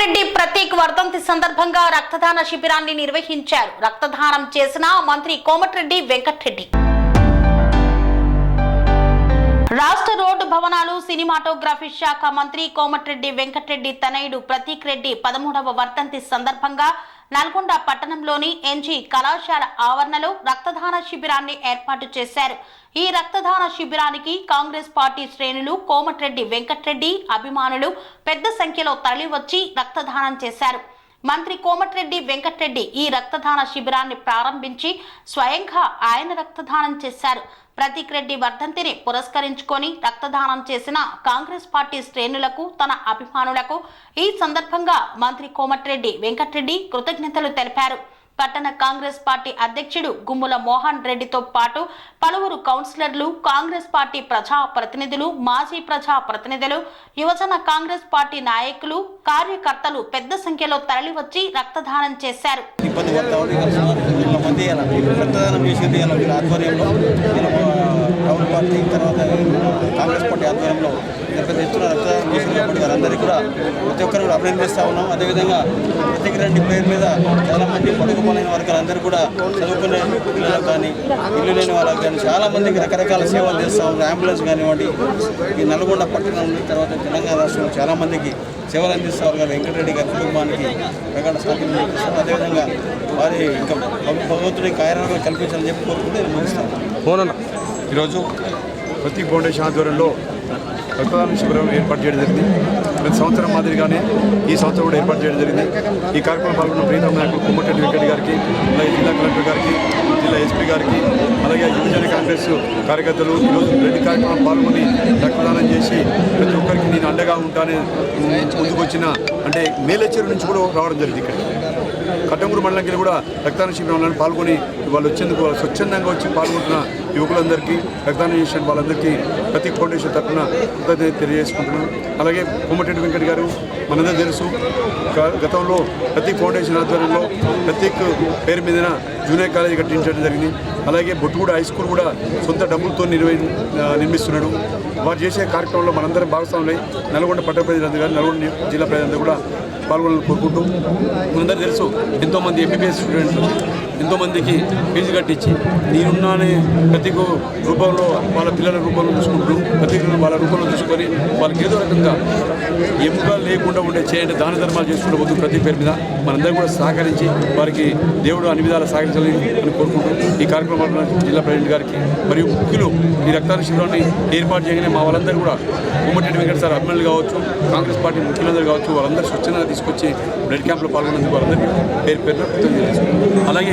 కార్తీక్ వర్ధంతి సందర్భంగా రక్తదాన శిబిరాన్ని నిర్వహించారు. రక్తదానం చేసిన మంత్రి కోమటిరెడ్డి వెంకటరెడ్డి. రాష్ట్ర రోడ్డు భవనాలు సినిమాటోగ్రఫీ శాఖ మంత్రి కోమటిరెడ్డి వెంకటరెడ్డి తనయుడు ప్రతీక్ రెడ్డి పదమూడవ వర్ధంతి సందర్భంగా నల్గొండ పట్టణంలోని ఎన్జీ కళాశాల ఆవరణలో రక్తదాన శిబిరాన్ని ఏర్పాటు చేశారు. ఈ రక్తదాన శిబిరానికి కాంగ్రెస్ పార్టీ శ్రేణులు కోమటిరెడ్డి వెంకట్రెడ్డి అభిమానులు పెద్ద సంఖ్యలో తరలివచ్చి రక్తదానం చేశారు. మంత్రి కోమటిరెడ్డి వెంకటరెడ్డి ఈ రక్తదాన శిబిరాన్ని ప్రారంభించి స్వయంగా ఆయన రక్తదానం చేశారు. ప్రతీక్ రెడ్డి వర్ధంతిని పురస్కరించుకొని రక్తదానం చేసిన కాంగ్రెస్ పార్టీ శ్రేణులకు తన అభిమానులకు ఈ సందర్భంగా మంత్రి కోమటిరెడ్డి వెంకటరెడ్డి కృతజ్ఞతలు తెలిపారు. పట్టణ కాంగ్రెస్ పార్టీ అధ్యక్షుడు గుమ్ముల మోహన్ రెడ్డితో పాటు పలువురు కౌన్సిలర్లు కాంగ్రెస్ పార్టీ ప్రజా ప్రతినిధులు మాజీ ప్రజా ప్రతినిధులు యువజన కాంగ్రెస్ పార్టీ నాయకులు కార్యకర్తలు పెద్ద సంఖ్యలో తరలివచ్చి రక్తదానం చేశారు. ఇబ్బంది పడతా ఉంది రక్తదానం చేసింది పార్టీ తర్వాత కాంగ్రెస్ పార్టీ ఆధ్వర్యంలో ఇంత పెద్ద ఎత్తున రక్తదానం చేసిన వారందరికీ కూడా ప్రతి ఒక్కరు కూడా అభినందిస్తూ ఉన్నాం. అదేవిధంగా ప్రతి రెడ్డి పేరు మీద చాలా మంది పొడుగు పోలేని వర్గాలందరూ కూడా చదువుకునే పిల్లలకు కానీ ఇల్లు లేని వాళ్ళకి కానీ చాలామందికి రకరకాల సేవలు చేస్తూ ఉన్నారు. అంబులెన్స్ కానివ్వండి ఈ నల్గొండ పట్టణం నుండి తర్వాత తెలంగాణ రాష్ట్రంలో చాలామందికి సేవలు అందిస్తారు గారు వెంకటరెడ్డి గారి కుటుంబానికి వెంకట స్థాపితం చేపిస్తారు అదేవిధంగా వారి ఇంకా భగవంతుడికి భగవంతుడి కల్పించాలని చెప్పి కోరుకుంటే నేను ముగిస్తాను. ఈరోజు ప్రతి ఫౌండేషన్ ఆధ్వర్యంలో రక్తదాన శిబిరం ఏర్పాటు చేయడం జరిగింది. ప్రతి సంవత్సరం మాదిరిగానే ఈ సంవత్సరం కూడా ఏర్పాటు చేయడం జరిగింది. ఈ కార్యక్రమం పాల్గొన్న ప్రీతం నాయకులు కొమ్మటిరెడ్డి వెంకట గారికి అలాగే జిల్లా కలెక్టర్ గారికి జిల్లా ఎస్పీ గారికి అలాగే యువజన కాంగ్రెస్ కార్యకర్తలు ఈరోజు రెండు కార్యక్రమం పాల్గొని రక్తదానం చేసి ప్రతి ఒక్కరికి నేను అండగా ఉంటానే ముందుకు వచ్చిన అంటే మేలచెరు నుంచి కూడా రావడం జరిగింది ఇక్కడ. కట్టంగూరు మండలంకి కూడా రక్తదాన శిబిరంలో పాల్గొని వాళ్ళు వచ్చేందుకు స్వచ్ఛందంగా వచ్చి పాల్గొంటున్న యువకులందరికీ రక్తదానం చేసిన వాళ్ళందరికీ ప్రతి ఫౌండేషన్ తరఫున కృతజ్ఞత తెలియజేసుకుంటున్నాను. అలాగే కోమటిరెడ్డి వెంకట్ గారు మనందరూ తెలుసు గతంలో ప్రతి ఫౌండేషన్ ఆధ్వర్యంలో ప్రత్యేక పేరు మీదన జూనియర్ కాలేజీ కట్టించడం జరిగింది. అలాగే బొట్టుగూడ హై స్కూల్ కూడా సొంత డబ్బులతో నిర్వహి నిర్మిస్తున్నాడు. వారు చేసే కార్యక్రమంలో మనందరం భాగస్వాములై నల్గొండ పట్టణ ప్రజలందరూ కానీ నల్గొండ జిల్లా ప్రజలందరూ కూడా పాల్గొనాలని కోరుకుంటూ మనందరూ తెలుసు ఎంతోమంది ఎంబీబీఎస్ స్టూడెంట్లు ఎంతోమందికి ఫీజు కట్టించి నేనున్నానే ప్రతి రూపంలో వాళ్ళ పిల్లల రూపంలో చూసుకుంటూ ప్రతి వాళ్ళ రూపంలో చూసుకొని వాళ్ళకి ఏదో రకంగా ఎముక లేకుండా ఉండే చేయండి దాన ధర్మాలు చేసుకుంటూ పోతూ ప్రతి పేరు మీద మనందరం కూడా సహకరించి వారికి దేవుడు అన్ని విధాలు సహకరించాలని అని కోరుకుంటూ ఈ కార్యక్రమంలో జిల్లా ప్రెసిడెంట్ గారికి మరియు ముఖ్యులు ఈ రక్తదాన శిబిరాన్ని ఏర్పాటు చేయగానే మా వాళ్ళందరూ కూడా కోమటిరెడ్డి వెంకట సార్ అభిమానులు కావచ్చు కాంగ్రెస్ పార్టీ ముఖ్యులందరూ కావచ్చు వాళ్ళందరూ స్వచ్ఛంగా తీసుకొచ్చి బ్లడ్ క్యాంప్లో పాల్గొన్నందుకు వాళ్ళందరికీ పేరు పేరు అలాగే